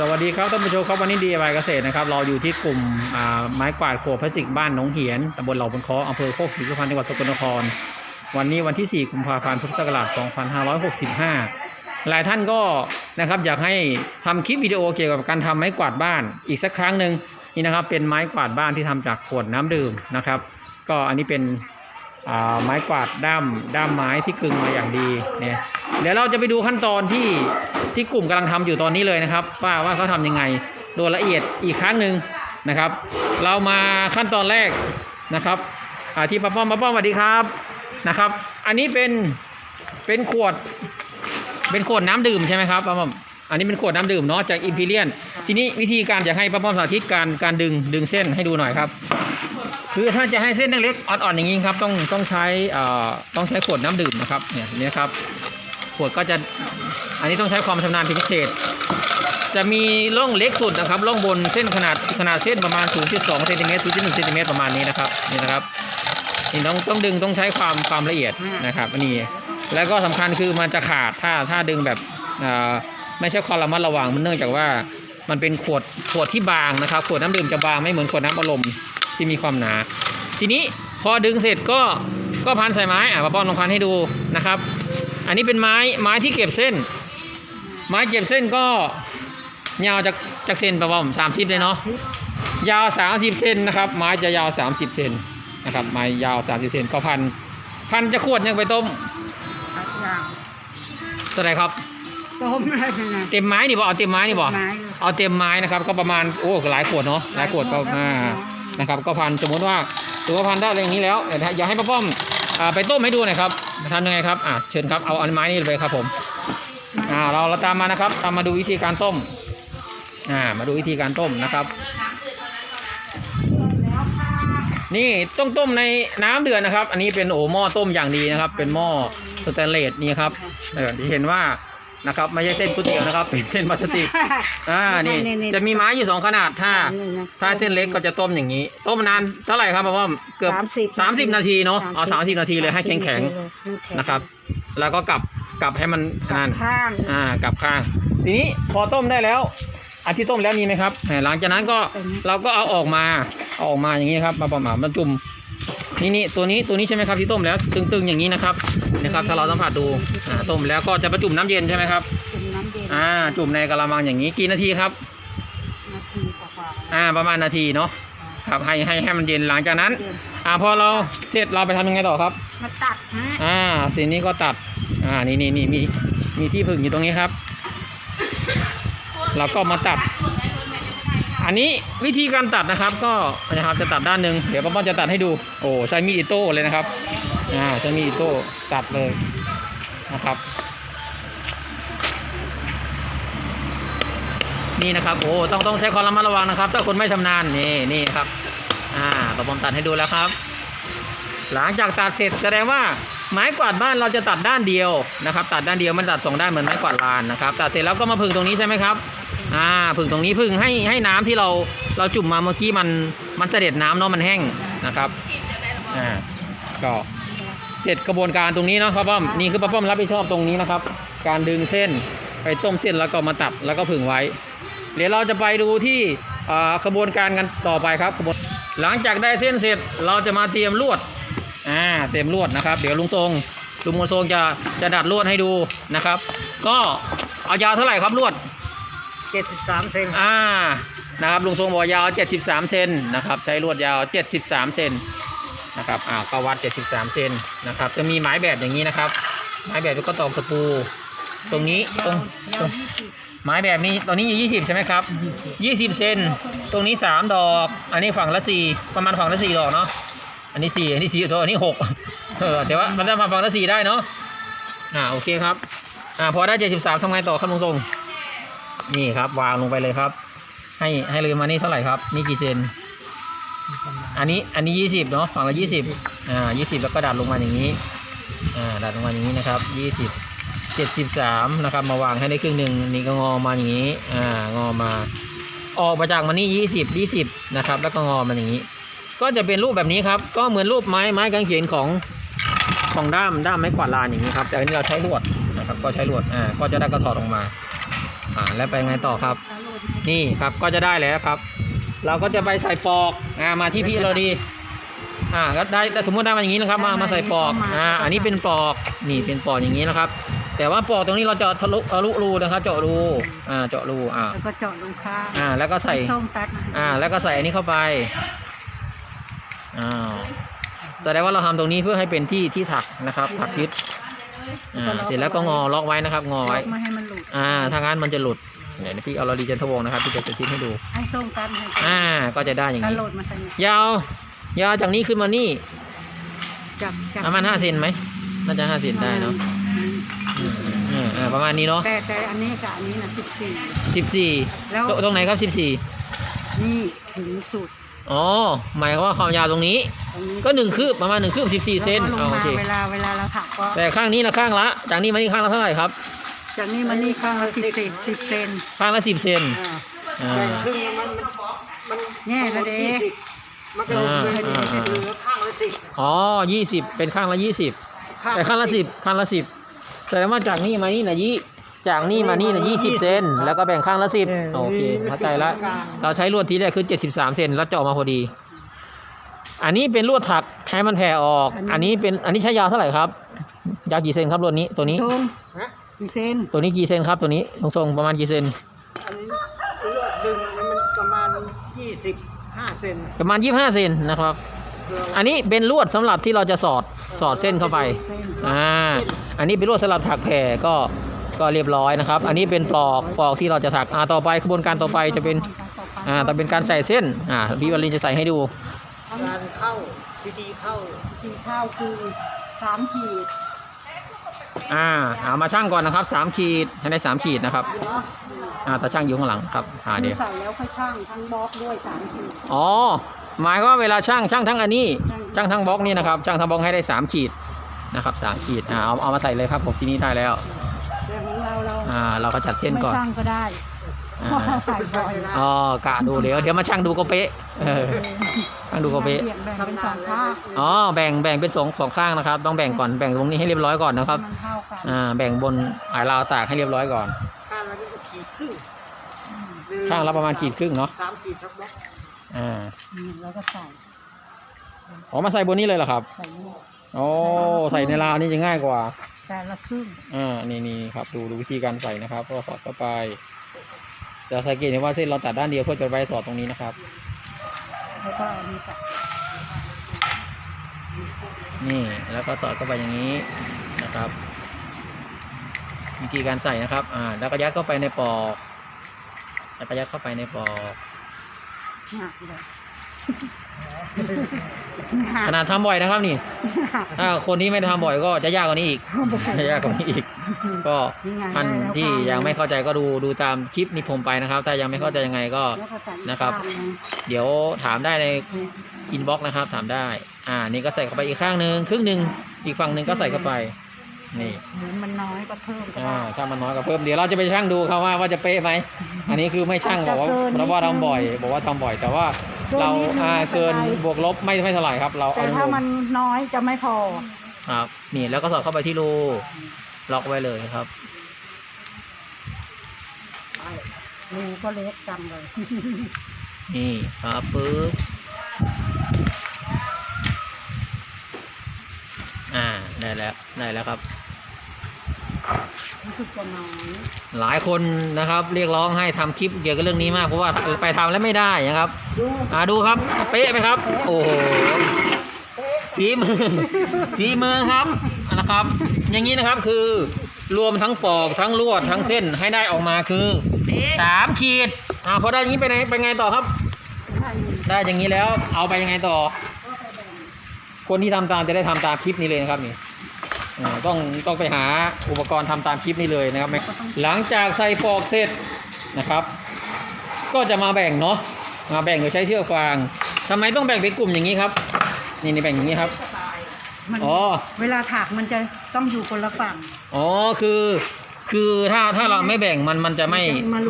สวัสดีครับท่านผู้ชมครับวันนี้ดีไเกษตรนะครับเราอยู่ที่กลุ่มไม้กวาดโขดพลาสติกบ้านหนองเหียนตำบลเหล่าบนคออำเภอโคกศรีสุพรรณจังหวัดสกลนคร วันนี้วันที่ 4 กุมภาพันธ์พุทธศักราช 2565 หลายท่านก็นะครับอยากให้ทำคลิปวิดีโอเกี่ยวกับการทำไม้กวาดบ้านอีกสักครั้งหนึ่งนี่นะครับเป็นไม้กวาดบ้านที่ทำจากขวดน้ำดื่มนะครับ ก็อันนี้เป็น ไม้กวาดด้ามด้ามไม้ที่กึงมาอย่างดีเนี่ยเดี๋ยวเราจะไปดูขั้นตอนที่ที่กลุ่มกำลังทำอยู่ตอนนี้เลยนะครับ ว่าว่าเขาทำยังไงโดยละเอียดอีกครั้งหนึ่งนะครับ เรามาขั้นตอนแรกนะครับอ่าที่ป้าป้อมป้าป้อมสวัสดีครับนะครับ อันนี้เป็นเป็นขวด เป็นขวดน้ำดื่มใช่ไหมครับป้าป้อมอันนี้เป็นขวดน้ำดื่มเนาะจากอิมพีเรียนทีนี้วิธีการอยากให้ป้าป้อมสาธิตการการดึงดึงเส้นให้ดูหน่อยครับ คือถ้าจะให้เส้นเล็กๆอ่อนๆอย่างนี้ครับต้องต้องใช้ต้องใช้ขวดน้ำดื่มนะครับเนี่ยนี่ครับขวดก็จะอันนี้ต้องใช้ความชำนาญพิเศษ จะมีร่องเล็กสุดนะครับร่องบนเส้นขนาดขนาดเส้นประมาณ 0.2เซนติเมตร0.1เซนติเมตรประมาณนี้นะครับนี่นะครับนี่ต้องต้องดึงต้องใช้ความความละเอียดนะครับอันนี้แล้วก็สำคัญคือมันจะขาดถ้าถ้าดึงแบบไม่ใช่ความระมัดระวังมันเนื่องจากว่ามันเป็นขวดขวดที่บางนะครับ ขวดน้ำดื่มจะบางไม่เหมือนขวดน้ำอารมณ์ ที่มีความหนา ทีนี้พอดึงเสร็จก็ก็พันใส่ไม้อะป้าป้อนลองพันให้ดูนะครับ อันนี้เป็นไม้ไม้ที่เก็บเส้น ไม้เก็บเส้นก็ยาวจากจากเซนประมาณสามสิบเลยเนาะยาวสามสิบเซนนะครับไม้จะยาวสามสิบเซนนะครับไม้ยาวสามสิบเซนก็พันพันจะขวดยังไปต้มสักอย่างเท่าไหรครับ ต้มอะไรเป็นไง เต็มไม้นี่บ่เอาเต็มไม้นี่บ่ไม้เอาเต็มไม้นะครับ ก็ประมาณโอ้หลายขวดเนาะหลายขวดก็อ่านะครับ ก็พันสมมติว่าถือว่าพันได้อะไรอย่างนี้แล้วเดี๋ยวอยากให้ป้าป้อมอ่าไปต้มให้ดูหน่อยครับทำยังไงครับอ่าเชิญครับเอาอันไม้นี่ไปครับผมอ่าเราเราตามมานะครับ ตามมาดูวิธีการต้มอ่ามาดูวิธีการต้มนะครับ นี่ต้องต้มในน้ำเดือดนะครับ อันนี้เป็นโอ้หม้อต้มอย่างดีนะครับ เป็นหม้อสแตนเลสนี่ครับเออที่เห็นว่า นะครับ ไม่ใช่เส้นก๋วยเตี๋ยวนะครับ เป็นเส้นพลาสติกอ่านี่ จะมีไม้อยู่สองขนาดถ้า ถ้าเส้นเล็กก็จะต้มอย่างนี้ ต้มนานเท่าไหร่ครับพ่อว่าเกือบสามสิบสามสิบนาทีเนาะเอาสามสิบนาทีเลยให้แข็งแข็งๆนะครับ แล้วก็กลับกลับให้มันกลันั่บนข้างอ่ากลับข้าง ทีนี้พอต้มได้แล้วอันที่ต้มแล้วมีไหมครับแหมหลังจากนั้นก็เราก็เอาออกมาเอาออกมาอย่างนี้ครับ มาประมาณมาจุ่ม นี่นี่ตัวนี้ตัวนี้ใช่ไหมครับที่ต้มแล้วตึงๆอย่างนี้นะครับนะครับถ้าเราสัมผัสดูอ่าต้มแล้วก็จะประจุ่มน้ำเย็นใช่ไหมครับจุ่มน้ำเย็นอ่าจุ่มในกระมังอย่างนี้กี่นาทีครับนาทีกว่าๆอ่าประมาณนาทีเนาะครับให้ให้ให้มันเย็นหลังจากนั้นเย็นอ่าพอเราเสร็จเราไปทำยังไงต่อครับมาตัดฮะอ่าทีนี้ก็ตัด อ่านี่นี่นี่มีมีที่ผึ่งอยู่ตรงนี้ครับ เราก็มาตัด อันนี้วิธีการตัดนะครับ ก็นะครับจะตัดด้านหนึ่งเดี๋ยวป้าป้อจะตัดให้ดู โอ้ใช้มีดอิโต้เลยนะครับอ่าใช้มีดอิโต้ตัดเลยนะครับ นี่นะครับโอ้ต้องต้องใช้ความระมัดระวังนะครับ ถ้าคนไม่ชำนาญนี่นี่ครับอ่าป้าป้อมตัดให้ดูแล้วครับ หลังจากตัดเสร็จแสดงว่าไม้กวาดบ้านเราจะตัดด้านเดียวนะครับ ตัดด้านเดียวมันตัดสองด้านเหมือนไม้กวาดลานนะครับ ตัดเสร็จแล้วก็มาพึ่งตรงนี้ใช่ไหมครับ อ่าพึ่งตรงนี้พึ่งให้ให้น้ำที่เราเราจุ่มมาเมื่อกี้มันมันเสด็จน้ำเนาะมันแห้งนะครับอ่าก็เสร็จกระบวนการตรงนี้เนาะป้าป้อมนี่คือป้าป้อมรับผิดชอบตรงนี้นะครับ การดึงเส้นไปต้มเส้นแล้วก็มาตัดแล้วก็พึ่งไว้ เดี๋ยวเราจะไปดูที่อ่ากระบวนการกันต่อไปครับกระบวนหลังจากได้เส้นเสร็จเราจะมาเตรียมลวดอ่าเต็มลวดนะครับ เดี๋ยวลุงทรงลุงมทรงจะจะดัดลวดให้ดูนะครับ ก็เอายาวเท่าไหร่ครับลวด เจ็ดสิบสามเซนอ่านะครับลุงทรงบอกยาว 73 เซนนะครับ ใช้ลวดยาว 73 เซนนะครับอ่าก็วัด 73 เซนนะครับ จะมีไม้แบบอย่างนี้นะครับไม้แบบก็ตอกตะปู ตรงนี้ตรงตรงไม้แบบนี้ตรงนี้อยู่ 20 ใช่ไหมครับ 20 เซนตรงนี้ 3 ดอก อันนี้ฝั่งละ4ประมาณฝั่งละ4ดอกเนาะอันนี้4อันนี้4ตัวอันนี้6เออแต่ว่ามันจะมาฝั่งละ4ได้เนาะอ่าโอเคครับอ่าพอได้ 73ทำไงต่อครับลุงทรง นี่ครับวางลงไปเลยครับ ให้ให้เลยมานี่เท่าไหร่ครับ นี่กี่เซนอันนี้อันนี้20เนาะฝั่งละ20อ่า20แล้วก็ดัดลงมาอย่างนี้อ่าดัดลงมาอย่างนี้นะครับ20 73นะครับ มาวางให้ได้ครึ่งหนึ่งนี่ก็งอมาอย่างนี้อ่างอมาออกมาจากมานี่20 20นะครับ แล้วก็งอมาอย่างนี้ ก็จะเป็นรูปแบบนี้ครับ ก็เหมือนรูปไม้ไม้กางเขนของของด้ามด้ามไม้กวาดลานอย่างนี้ครับแต่อันนี้เราใช้ลวดนะครับ ก็ใช้ลวดอ่าก็จะได้กระถอดออกมา อ่าแล้วไปไงต่อครับ นี่ครับก็จะได้แล้วครับ เราก็จะไปใส่ปอกอ่ามาที่พี่เราดีอ่าก็ได้แต่สมมติได้มาอย่างนี้นะครับ มามาใส่ปอกอ่าอันนี้เป็นปอกนี่เป็นปอกอย่างนี้นะครับ แต่ว่าปอกตรงนี้เราจะทะลุทะลุรูนะครับ เจาะรูอ่าเจาะรูอ่าแล้วก็เจาะลงข้างอ่าแล้วก็ใส่ส้มตัดอ่า แล้วก็ใส่อันนี้เข้าไปอ้าวแสดงว่าเราทำตรงนี้เพื่อให้เป็นที่ที่ถักนะครับถักยึด อ่าเสร็จแล้วก็งอล็อกไว้นะครับ งอไว้ไม่ให้มันหลุดอ่าถ้างั้นมันจะหลุดเดี๋ยวพี่เอาลอรีจันทวงศ์นะครับที่จะสาธิตให้ดูให้ส้มตัดให้อ่า ก็จะได้อย่างถ้านี้โหลดมาใส่เนี่ยยาวยาวจากนี้ขึ้นมานี่จับจับประมาณห้าเซนไหมน่าจะห้าเซนได้เนาะอืมอืมอืมอ่าประมาณนี้เนาะแต่แต่อันนี้กับอันนี้นะสิบสี่สิบสี่แล้วตรงไหนครับสิบสี่นี่ถึงสุด อ๋อหมายความว่าความยาวตรงนี้ตรงนี้ ก็หนึ่งคืบประมาณหนึ่งคืบสิบสี่เซนแล้วก็ลงเอาโอมาเคเวลาเวลาเราถักก็แต่ข้างนี้ละข้างละ จากนี้มานี่ข้างละเท่าไหร่ครับ จากนี้มานี่ข้างละสิบสิบสิบเซนข้างละสิบเซนอ่าอ่า ครึ่งมันมันแง่ละเด้ยี่สิบมันก็อ่าเหลืออ่าเหลือข้างละสิบอ๋อยี่สิบเป็นข้างละยี่สิบข้างแต่ข้างละสิบข้างละสิบแสดงว่าจากนี่มานี่นะยี่ จากนี่มานี่นะยี่สิบเซนแล้วก็แบ่งข้างละสิบโอเคเข้าใจละเราใช้ลวดทีแรกคือเจ็ดสิบสามเซนแล้วเจาะมาพอดี อันนี้เป็นลวดถักให้มันแผ่ออก อันนี้เป็นอันนี้ใช้ยาวเท่าไหร่ครับยาวกี่เซนครับลวดนี้ตัวนี้ทรงฮะกี่เซนตัวนี้กี่เซนครับตัวนี้ทรงๆประมาณกี่เซนอันนี้เลือดดึงมันประมาณยี่สิบห้าเซนประมาณยี่ห้าเซนนะครับเพื่ออันนี้เป็นลวดสำหรับที่เราจะสอดสอดเส้นเข้าไปเส้นอ่า อันนี้เป็นลวดสำหรับถักแผ่ก็ ก็เรียบร้อยนะครับ อันนี้เป็นปลอกปลอกที่เราจะถักอ่าต่อไปกระบวนการต่อไปจะเป็นอ่าต่อเป็นการใส่เส้นอ่าพี่วลินจะใส่ให้ดูการเข้าวิธีเข้าขีดข้าวคือสามขีดอ่าเอามาช่างก่อนนะครับสามขีดให้ได้สามขีดนะครับเนาะอ่าแต่ช่างอยู่ข้างหลังครับอ่าคืเดี๋อยวใส่แล้วค่อยช่างทั้งบล็อกด้วยสามขีดอ๋อหมายความว่าเวลาช่างช่างทั้งอันนี้ช่างทั้งบล็อกนี่นะครับช่างทั้งบล็อกให้ได้สามขีดนะครับสามขีดอ่าเอาเอามาใส่เลยครับผมทีนี้ได้แล้ว อ่าเราก็จัดเส้นไม่ก่อนช่างก็ได้อ่าเพราะเราใส่บ่อยอ๋อกะดูเดี๋ยวเดี๋ยวมาช่างดูก็เป๊ะเออช่างดูก็เป๊ะ เบี่ยงแบ่งเป็นสองข้างอ๋อแบ่งแบ่งเป็นสองสองข้างนะครับ ต้องแบ่งก่อนแบ่งตรงนี้ให้เรียบร้อยก่อนนะครับมันเท่ากันอ่าแบ่งบนหายราวตากให้เรียบร้อยก่อน ข้างละนี่ก็ขีดครึ่งข้างละประมาณขีดครึ่งเนาะสามขีดชักบล็อกอ่าอืมแล้วก็ใส่อ๋อมาใส่บนนี้เลยเหรอครับใส่นี่อ๋อใส่ในราวนี่จะง่ายกว่า แต่ละครึ่งอ่านี่นี่ครับดูดูวิธีการใส่นะครับ ก็สอดเข้าไป จะสังเกตเห็นว่าเส้นเราตัดด้านเดียวเพื่อจะไปสอดตรงนี้นะครับ แล้วก็เอานี่ใส่นี่แล้วก็สอดเข้าไปอย่างนี้นะครับ วิธีการใส่นะครับ อ่า แล้วก็ยัดเข้าไปในปอกแล้วก็ยัดเข้าไปในปอกหักเลย ขนาดทำบ่อยนะครับนี่หักถ้าคนที่ไม่ได้ทำบ่อยก็จะยากกว่านี้อีก จะยากกว่านี้อีก ก็นี่ไงท่านได้แล้วที่ค่ะยังไม่เข้าใจก็ดูดูตามคลิปนี้ผมไปนะครับ ถ้ายังไม่เข้าใจยังไงก็แล้วก็ใส่อีกนะครับข้างหงเดี๋ยวถามได้ในอินบ็อกซ์นะครับ ถามได้ อ่า นี่ก็ใส่เข้าไปอีกข้างหนึ่งครึ่งหนึ่งอีกฝั่งหนึ่งก็ใส่เข้าไป นี่หรือมันน้อยก็เพิ่มก็อ่าได้ ถ้ามันน้อยก็เพิ่มเดี๋ยวเราจะไปช่างดูครับว่าว่าจะเป๊ะไหมอันนี้คือไม่ช่างบอกว่าอาจจะเกินเพราะว่านิดนึงทำบ่อย บอกว่าทำบ่อย แต่ว่าเกินเรานิดนึงอ่าไม่เป็นไร เกินบวกลบไม่ไม่เท่าไหร่ครับ เราแต่เอารถ้าวมมันน้อยจะไม่พอๆครับนี่แล้วก็สอดเข้าไปที่รูล็อกไว้เลยครับ รูก็เล็กจังเลย นี่ครับปึ๊บ อ่าได้แล้วได้แล้วครับ รู้สึกจะน้อยหลายคนนะครับ เรียกร้องให้ทำคลิปเกี่ยวกับเรื่องนี้มากเพราะว่าไปทำแล้วไม่ได้นะครับดูอ่าดูครับ เป๊ะไหมครับ โอ้โหฝีมือฝีมือครับนะครับ อย่างนี้นะครับคือรวมทั้งปอกทั้งลวดทั้งเส้นให้ได้ออกมาคือสามขีดอ่าพอได้อย่างนี้ไปไหนไปไงต่อครับใช่อยู่ได้อย่างนี้แล้วเอาไปยังไงต่อ คนที่ทำตามจะได้ทำตามคลิปนี้เลยนะครับนี่อ่าต้องต้องไปหาอุปกรณ์ทำตามคลิปนี้เลยนะครับไม่หลังจากใส่ปอกเสร็จนะครับ ก็จะมาแบ่งเนาะมาแบ่งโดยใช้เชือกฟางทำไมต้องแบ่งเป็นกลุ่มอย่างนี้ครับ นี่นี่แบ่งอย่างนี้ครับมันอ๋อเวลาถักมันจะต้องอยู่คนละฝั่งอ๋อคือ คือถ้าถ้าเราไม่แบ่งมันมันจะไม่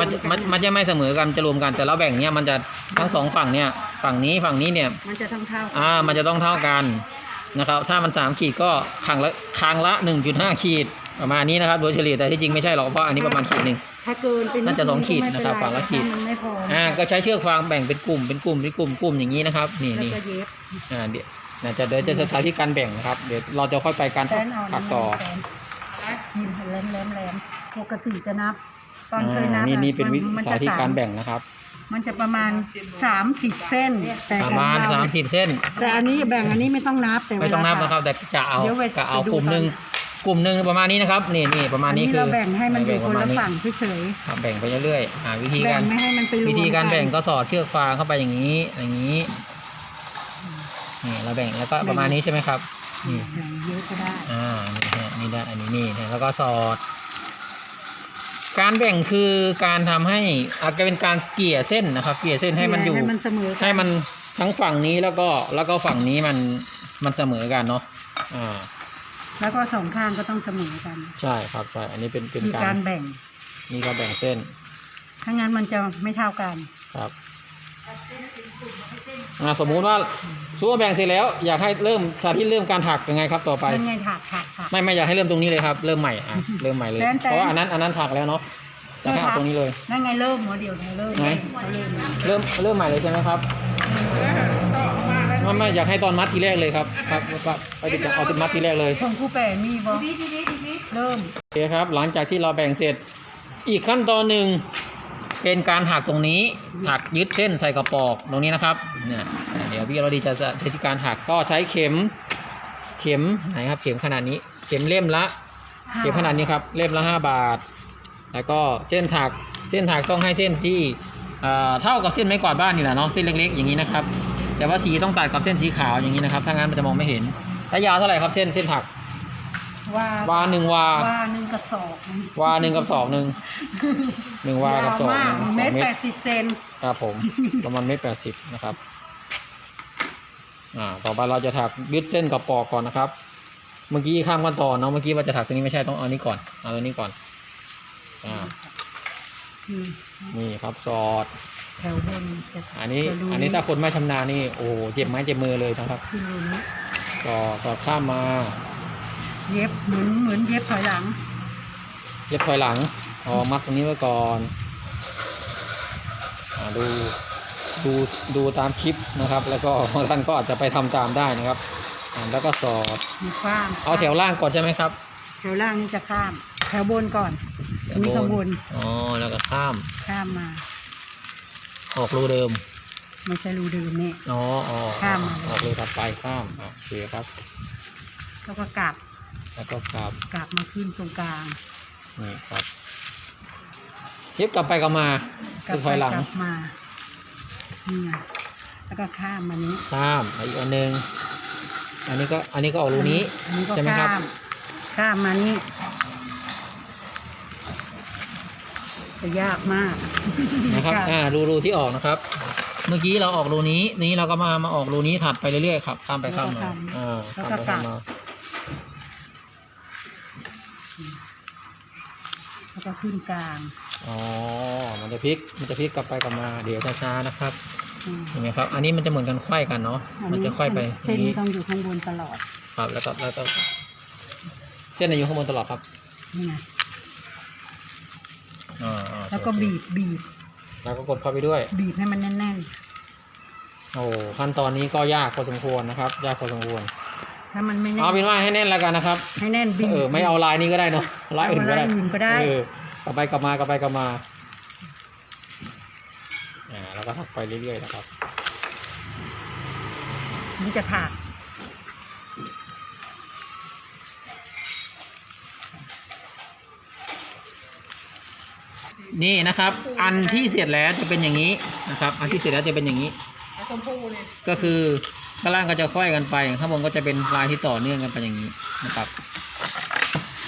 มันจะมารวมมันจะกันมันมันจะไม่เสมอกันจะรวมกันแต่เราแบ่งเนี่ยมันจะทั้งสองฝั่งเนี่ยฝั่งนี้ฝั่งนี้เนี่ยมันจะทั้งเท่าอ่ามันจะต้องเท่ากันนะครับ ถ้ามันสามขีดก็ครั้งละครั้งละหนึ่งจุดห้าขีดประมาณนี้นะครับโดยเฉลี่ยแต่ที่จริงไม่ใช่หรอกเพราะอันนี้ประมาณขีดหนึ่งถ้าเกินเป็นน่าจะสองขีดนะครับก็ไม่เป็ฝั่งละขีดถ้ามันไม่พออ่าก็ใช้เชือกฟางแบ่งเป็นกลุ่มเป็นกลุ่มเป็นกลุ่มเป็นกลุ่มอย่างนี้นะครับ นี่แล้วนี่ก็เย็บอ่าเดี๋ยวน่าจะเดี๋ยวจะสถานที่การแบ่งนะครับ เดี๋ยวเราจะค่อยไปการแฟนเอาถักต่อ ยิมแหลมแหลมแหลมปกติจะนับ ตอนเคยนัอ่าบนี่อะนี่เป็นวิมัสาธิตการแบ่งนะครับ มันจะประมาณสามสิบเส้น แต่ประมาณของเสามสิบเส้น แต่อันนี้แบ่งอันนี้ไม่ต้องนับแต่ไม่ต้องนับเวลานะครับ แต่จะเอาเดี๋ยวไปจะเอาไปดูกลุ่มหนึ่งกันกลุ่มหนึ่งประมาณนี้นะครับนี่นี่ประมาณอันนี้นี้คือเราแบ่งให้มันอยู่แบ่คนประมาละณนี้ฝั่งเฉยครับแบ่งไปเรื่อยๆอ่าวิธีๆแบ่การงไม่ให้มันไปรวมวิธีการนแบ่งก็สอดเชือกฟางเข้าไปอย่างนี้ อย่างนี้นี่เราแบ่งแล้วก็ประมาณนี้ใช่ไหมครับ นี่แบ่งเยอะก็ได้อ่านี่ฮะนี่ได้อันนี้นี่แล้วก็สอด การแบ่งคือการทำให้อาจจะเป็นการเกลี่ยเส้นนะครับเกลี่ยเส้นให้มันอยู่ให้มันเสมอกัให้มันทั้งฝั่งนี้แล้วก็แล้วก็ฝั่งนี้มันมันเสมอกันเนาะอ่าแล้วก็สองข้างก็ต้องเสมอกัน ใช่ครับใช่อันนี้เป็นเป็นมีกาการรแบ่ง นี่ก็แบ่งเส้นถ้างั้นมันจะไม่เท่ากันครับ อ่าสมมุติว่าสมมุติว่าแบ่งเสร็จแล้ว อยากให้เริ่มสาธิตเริ่มการถักยังไงครับต่อไป เป็นไงถักถักถัก ไม่ไม่อยากให้เริ่มตรงนี้เลยครับ เริ่มใหม่อะเริ่มใหม่เลยแทนแทนเพราะว่าอันนั้นอันนั้นถักแล้วเนาะอยากให้เอาตรงนี้เลย นั่นไงเริ่มหัวเดียวเนี่ยเริ่มไหนเขาเริ่มแล้วเริ่มเริ่มใหม่เลยใช่ไหมครับไม่ไม่อยากให้ตอนมัดทีแรกเลยครับครับครับเอาติดเอาติดมัดทีแรกเลย ของครูแปรมีบ่เริ่มโอเคครับ หลังจากที่เราแบ่งเสร็จ อีกขั้นตอนหนึ่ง เป็นการถักตรงนี้ถักยึดเส้นใส่กระปอกตรงนี้นะครับเนี่ยเดี๋ยวพี่เราดีจะสาธิตการถักก็ใช้เข็มเข็มไหนครับ เข็มขนาดนี้ เข็มเล่มละ เข็มขนาดนี้ครับเล่มละห้าบาท แล้วก็เส้นถักเส้นถักต้องให้เส้นที่เอ่อเท่ากับเส้นไม้กวาดบ้านนี่แหละเนาะเส้นเล็กๆอย่างนี้นะครับ แต่ว่าสีต้องตัดกับเส้นสีขาวอย่างนี้นะครับถ้างั้นมันจะมองไม่เห็นแล้วยาวเท่าไหร่ครับเส้นเส้นถัก ว่าวาหนึ่งวาว่าหนึ่งกระสอบวาหนึ่งกับสองหนึ่งหนึ่งวากับสองยาวมากหนึ่งเมสอตงรเมแปตรดสิบเซนครับผม ประมาณเมตรแปดสิบนะครับ อ่า ต่อไปเราจะถักยึดเส้นกับปอกก่อนนะครับ เมื่อกี้ข้ามขั้นตอนเนาะ เมื่อกี้ว่าจะถักตรงนี้ไม่ใช่ต้องเอานี้ก่อน เอาตัวนี้ก่อน อ่า อืมนี่ครับสอด แถวบนจะอันนี้ จะรูอันนี้ถ้าคนไม่ชำนาญนี่ โอ้โหเจ็บไม้เจ็บมือเลยนะครับขึ้นรูนี้สอดสอดข้ามมา เย็บเหมือนเหมือนเย็บถอยหลัง เย็บถอยหลังอ๋อมัดตรงนี้ไว้ก่อนอ่าดูดูดูตามคลิปนะครับ แล้วก็บางท่านก็อาจจะไปทำตามได้นะครับอ่าแล้วก็สอดมีข้ามเอาแถวล่างก่อนใช่ไหมครับ แถวล่างนี่จะข้าม แถวบนก่อนอันนี้ข้างบนอ๋อแล้วก็ข้าม ข้ามมาออกรูเดิม ไม่ใช่รูเดิมนี่อ๋ออ๋อข้ามมาออกรูถัดไปข้ามอะโอเคครับแล้วก็กลับ แล้วก็กลับกลับมาขึ้นตรงกลาง นี่ครับเย็บกลับไปกลับมากลัคือถอยหลังกลับมานี่ไงแล้วก็ข้ามมานี้ข้ามอีกอันหนึ่งอันนี้ก็อันนี้ก็ออกรูนี้ อันนี้ก็ใช่ไหมครับ ข้ามข้ามมานี่จะยากมากนะครับข้ามอ่ารูรูที่ออกนะครับ เมื่อกี้เราออกรูนี้ นี้เราก็มามาออกรูนี้ถัดไปเรื่อยๆครับข้ามไปข้ามมาอ่าข้ามไปข้ามมา แล้วก็ขึ้นกลางอ๋อ มันจะพลิก มันจะพลิกกลับไปกลับมา เดี๋ยวช้าๆนะครับอืมเห็นไหมครับ อันนี้มันจะเหมือนกันไขว้กันเนาะอัมันจะไขว้ไปเส้นนี้นี้ต้องอยู่ข้างบนตลอดครับ แล้วก็แล้วก็เส้นไหนอยู่ข้างบนตลอดครับ นี่ไงอ่าอ่าแล้วก็บีบบีบแล้วก็กดเข้าไปด้วย บีบให้มันแน่นโอ้ขั้นตอนนี้ก็ยากพอสมควรนะครับ ยากพอสมควรๆ ถ้ามันไม่แน่เอานเป็นว่าให้แน่นแล้วกันนะครับ ให้แน่นบีบเออไม่เอาลายนี้ก็ได้เนาะลายอื่นก็ได้เอาลายอื่นก็ได้ เออกลับไปกลับมากลับไปกลับมาอ่าแล้วก็ถักไปเรื่อยๆนะครับนี่จะถากนี่นะครับ อันที่เสร็จแล้วจะเป็นอย่างนี้นะครับ อันที่เสร็จแล้วจะเป็นอย่างนี้ก็คือ ข้างล่างก็จะค่อยกันไป ข้างบนก็จะเป็นลายที่ต่อเนื่องกันไปอย่างนี้นะครับ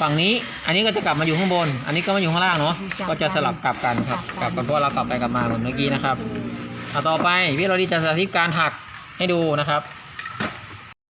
ฝั่งนี้อันนี้ก็จะกลับมาอยู่ข้างบน อันนี้ก็มาอยู่ข้างล่างเนาะก็จะสลับกลับกันครับกลับกันเพราะว่าเรากลับไปกลับมาเหมือนเมื่อกี้นะครับเอาต่อไปพี่เราดีจะสาธิตการถักให้ดูนะครับ